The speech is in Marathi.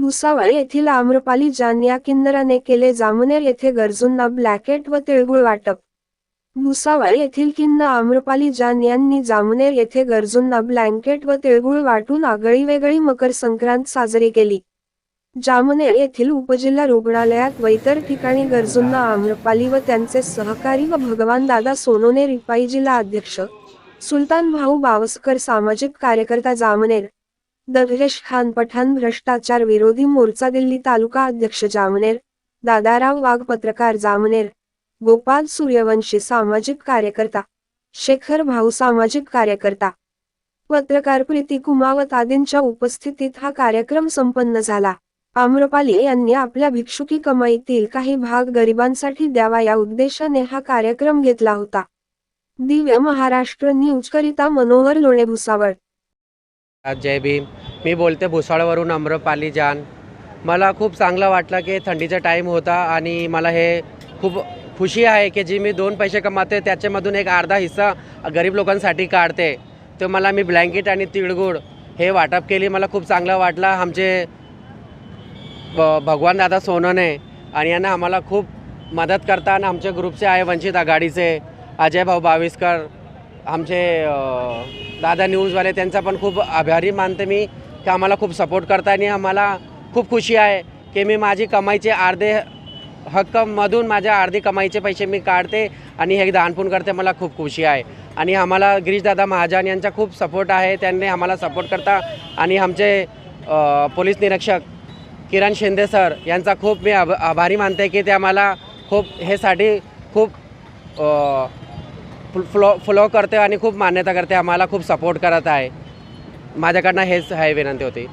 भुसावळ येथील आम्रपाली जान या किन्नराने केले जामनेर येथे गरजूंना ब्लॅकेट व तिळगुळ वाटप. भुसावळ येथील किन्न आम्रपाली जान यांनी जामनेर येथे गरजूंना ब्लँकेट व तिळगुळ वाटून आगळी वेगळी मकर संक्रांत साजरी केली. जामनेर येथील उपजिल्हा रुग्णालयात व इतर ठिकाणी गरजूंना आम्रपाली व त्यांचे सहकारी व भगवान दादा सोनोने रिपाई जिल्हा अध्यक्ष सुलतान भाऊ बावस्कर सामाजिक कार्यकर्ता जामनेर दगरेश खान पठाण भ्रष्टाचार विरोधी मोर्चा दिल्ली तालुका अध्यक्ष जामनेर दादाराव वाघ पत्रकार जामनेर गोपाल सूर्यवंशी सामाजिक कार्यकर्ता शेखर भाऊ सामाजिक कार्यकर्ता पत्रकार प्रीती कुमावत आदींच्या उपस्थितीत हा कार्यक्रम संपन्न झाला. आम्रपाली यांनी आपल्या भिक्षुकी कमाईतील काही भाग गरिबांसाठी द्यावा या उद्देशाने हा कार्यक्रम घेतला होता. दिव्य महाराष्ट्र न्यूजकरिता मनोहर लोणे भुसावळ जय भीम. मी बोलते भुसाळवरून अम्रपाली जान. मला खूप चांगलं वाटलं की थंडीचा टाईम होता आणि मला हे खूप खुशी आहे की जी मी दोन पैसे कमाते त्याच्यामधून एक अर्धा हिस्सा गरीब लोकांसाठी काढते. तर मला मी ब्लँकेट आणि तिळगुळ हे वाटप केली. मला खूप चांगलं वाटलं. आमचे भगवान दादा सोनने आणि यांना आम्हाला खूप मदत करता आणि ग्रुपचे आहे वंचित आघाडीचे अजय भाऊ बाविस्कर आमचे दादा न्यूजवाले त्यांचा पण खूप आभारी मानते मी की आम्हाला खूप सपोर्ट करता आणि आम्हाला खूप खुशी आहे की मी माझी कमाईचे अर्धे हक्कमधून माझ्या अर्धी कमाईचे पैसे मी काढते आणि हे दानपून करते मला खूप खुशी आहे. आणि आम्हाला गिरीशदादा महाजन यांचा खूप सपोर्ट आहे त्यांनी आम्हाला सपोर्ट करता आणि आमचे पोलीस निरीक्षक किरण शिंदे सर यांचा खूप मी आभारी मानते की ते आम्हाला खूप हेसाठी खूप फ्लो फ्लो करते आणि खूप मान्यता करते आम्हाला खूप सपोर्ट करत आहे. माझ्याकडनं हेच आहे विनंती होती.